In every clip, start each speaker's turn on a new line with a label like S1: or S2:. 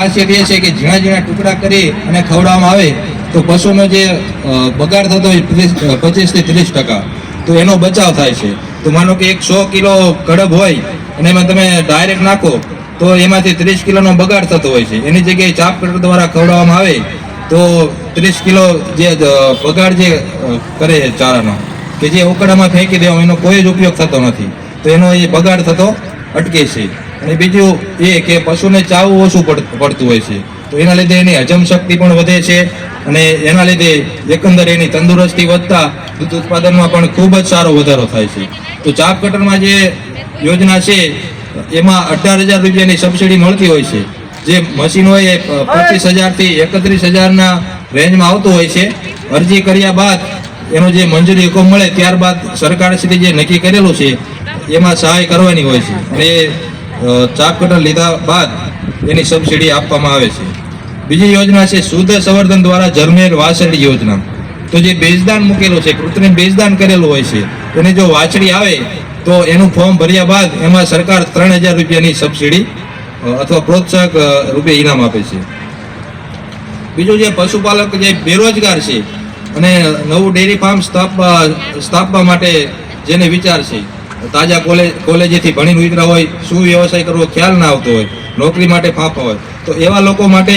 S1: ખાસિયત એ છે કે ઝીણા ઝીણા ટુકડા કરી અને ખવડાવવામાં આવે, તો પશુનો જે બગાડ થતો હોય પચીસથી ત્રીસ ટકા, તો એનો બચાવ થાય છે. તો માનો કે એક સો કિલો કડબ હોય, અને એમાં તમે ડાયરેક્ટ નાખો, તો એમાંથી ત્રીસ કિલોનો બગાડ થતો હોય છે. એની જગ્યાએ ચાપ કટર દ્વારા ખવડાવવામાં આવે, તો ત્રીસ કિલો જે બગાડ જે કરે છે ચારાનો, કે જે ઉકળામાં ફેંકી દેવા, એનો કોઈ જ ઉપયોગ થતો નથી. તો એનો એ બગાડ થતો અટકે છે. અને બીજું એ કે પશુને ચાવવું ઓછું પડતું હોય છે. તો એના લીધે એની હજમ શક્તિ પણ વધે છે અને એના લીધે એકંદર એની તંદુરસ્તી વધતા દૂધ ઉત્પાદનમાં પણ ખૂબ જ સારો વધારો થાય છે. તો ચાપ કટરમાં જે યોજના છે, એમાં અઢાર હજાર રૂપિયાની સબસિડી મળતી હોય છે. જે મશીન હોય એ પચીસ હજારથી એકત્રીસ હજારના રેન્જમાં આવતું હોય છે. અરજી કર્યા બાદ એનો જે મંજૂરી હુકમ મળે ત્યારબાદ સરકાર શ્રી જે નક્કી કરેલું છે, એમાં સહાય કરવાની હોય છે. અને ચાપ કટર લીધા બાદ એની સબસિડી આપવામાં આવે છે. બીજી યોજના છે શુદ્ધ સંવર્ધન દ્વારા જર્મેલ વાછરડી યોજના. તો જે બેજદાન મૂકેલું છે, કૃત્રિમ બેજદાન કરેલું હોય છે, એને જો વાછડી આવે, તો એનું ફોર્મ ભર્યા બાદ એમાં સરકાર ત્રણ હજાર રૂપિયાની સબસિડી અથવા પ્રોત્સાહક રૂપે ઇનામ આપે છે. બીજું જે પશુપાલક જે બેરોજગાર છે, અને નવું ડેરી ફાર્મ સ્થાપવા સ્થાપવા માટે જેને વિચાર છે તાજા કોલેજ કોલેજેથી ભણીને ઉતરા હોય, શું વ્યવસાય કરવો ખ્યાલ ના આવતો હોય, નોકરી માટે ફાંફા હોય. તો એવા લોકો માટે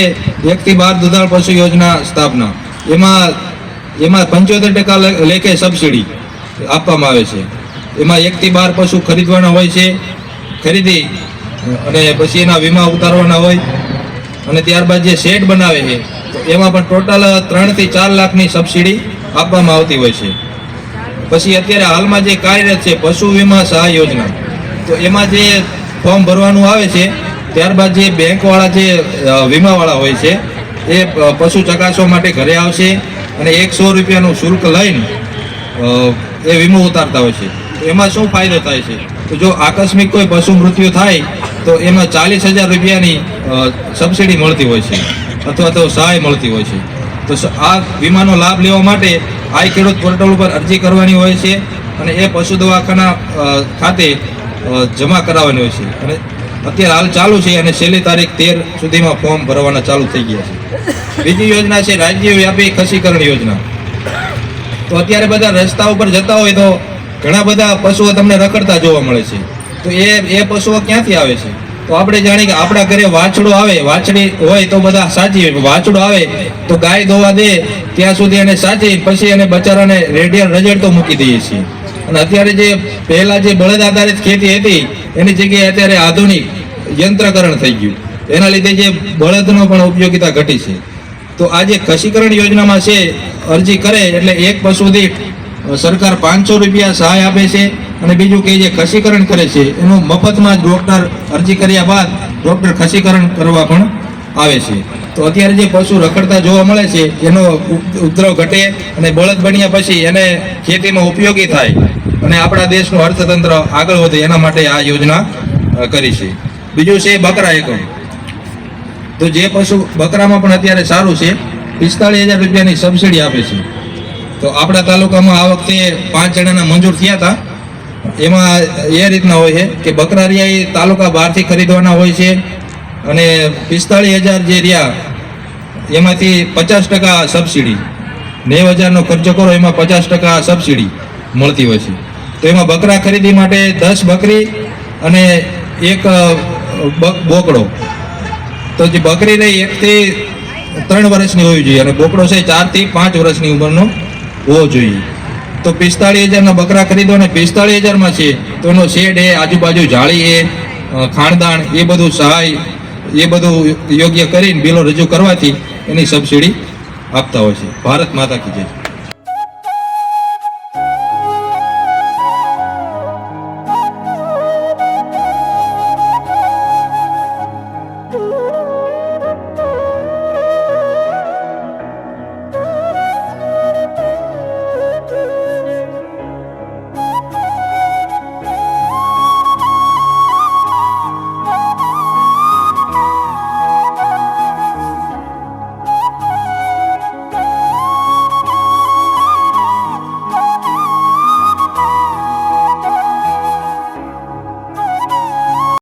S1: એકથી બાર દુધાળ પશુ યોજના સ્થાપના. એમાં એમાં પંચોતેર ટકા લેખે સબસિડી આપવામાં આવે છે. એમાં એકથી બાર પશુ ખરીદવાના હોય છે, ખરીદી, અને પછી એના વીમા ઉતારવાના હોય, અને ત્યારબાદ જે શેડ બનાવે છે એમાં પણ ટોટલ ત્રણથી ચાર લાખની સબસિડી આપવામાં આવતી હોય છે. પછી અત્યારે હાલમાં જે કાર્યરત છે પશુ વીમા સહાય યોજના, તો એમાં જે ફોર્મ ભરવાનું આવે છે, ત્યારબાદ જે બેંકવાળા જે વીમાવાળા હોય છે, એ પશુ ચકાસવા માટે ઘરે આવશે અને એકસો રૂપિયાનું શુલ્ક લઈને એ વીમો ઉતારતા હોય છે. એમાં શું ફાયદો થાય છે? તો જો આકસ્મિક કોઈ પશુ મૃત્યુ થાય, તો એમાં ચાલીસ હજાર રૂપિયાની સબસિડી મળતી હોય છે, અથવા તો સહાય મળતી હોય છે. તો આ વીમાનો લાભ લેવા માટે આઈ ખેડૂત પોર્ટલ ઉપર અરજી કરવાની હોય છે અને એ પશુ દવાખાના ખાતે જમા કરાવવાની હોય છે. અને અત્યારે હાલ ચાલુ છે અને છેલ્લી તારીખ તેર સુધીમાં ફોર્મ ભરવાના ચાલુ થઈ ગયા છે. બીજી યોજના છે રાજ્ય વ્યાપી ખસીકરણ યોજના. તો અત્યારે બધા રસ્તા ઉપર જતા હોય તો ઘણા બધા પશુઓ તમને રખડતા જોવા મળે છે. તો એ એ પશુઓ ક્યાંથી આવે છે? તો આપણે જાણીએ કે આપણા ઘરે વાછડો આવે, વાછડી હોય તો બધા સાચી વાછડો આવે તો ગાય દોવા દે, ત્યાં સુધી એને સાચી, પછી એને બચારાને રેડિયલ રજડતો મૂકી દઈએ છીએ. અને અત્યારે જે પહેલા જે બળદ આધારિત ખેતી હતી, એની જગ્યાએ અત્યારે આધુનિક યંત્રકરણ થઈ ગયું. એના લીધે જે બળદનો પણ ઉપયોગિતા ઘટી છે. તો આ જે ખસીકરણ યોજનામાં છે, અરજી કરે એટલે એક પશુ દીઠ સરકાર પાંચસો રૂપિયા સહાય આપે છે. અને બીજું કે જે ખસીકરણ કરે છે, એનું મફતમાં જ ડૉક્ટર અરજી કર્યા બાદ ડૉક્ટર ખસીકરણ કરવા પણ આવે છે. તો અત્યારે જે પશુ રખડતા જોવા મળે છે, એનો ઉપ- ઉપદ્રવ ઘટે અને બળદ બન્યા પછી એને ખેતીમાં ઉપયોગી થાય અને આપણા દેશનું અર્થતંત્ર આગળ વધે એના માટે આ યોજના કરી છે. બીજું છે બકરા એકમ. તો જે પશુ બકરામાં પણ અત્યારે સારું છે, પિસ્તાળીસ હજાર રૂપિયાની સબસિડી આપે છે. તો આપણા તાલુકામાં આ વખતે પાંચ જણાના મંજૂર થયા હતા. એમાં એ રીતના હોય છે કે બકરા રિયા એ તાલુકા બહારથી ખરીદવાના હોય છે અને પિસ્તાળીસ હજાર જે રહ્યા, એમાંથી પચાસ ટકા સબસિડી. નેવ હજારનો ખર્ચો કરો, એમાં પચાસ ટકા સબસિડી મળતી હોય છે. તો એમાં બકરા ખરીદી માટે દસ બકરી અને એક બોકડો. તો જે બકરી રહી એકથી ત્રણ વર્ષની હોવી જોઈએ અને બોકડો છે ચારથી પાંચ વર્ષની ઉંમરનો હોવો જોઈએ. તો પિસ્તાળીસ હજારના બકરા ખરીદો ને પિસ્તાળીસ હજારમાં છે તો એનો શેડ એ, આજુબાજુ જાળી એ ખાણદાણ એ બધું સહાય, એ બધું યોગ્ય કરીને બિલો રજૂ કરવાથી એની સબસિડી આપતા હોય છે ભારત માતા કી જય Ooh.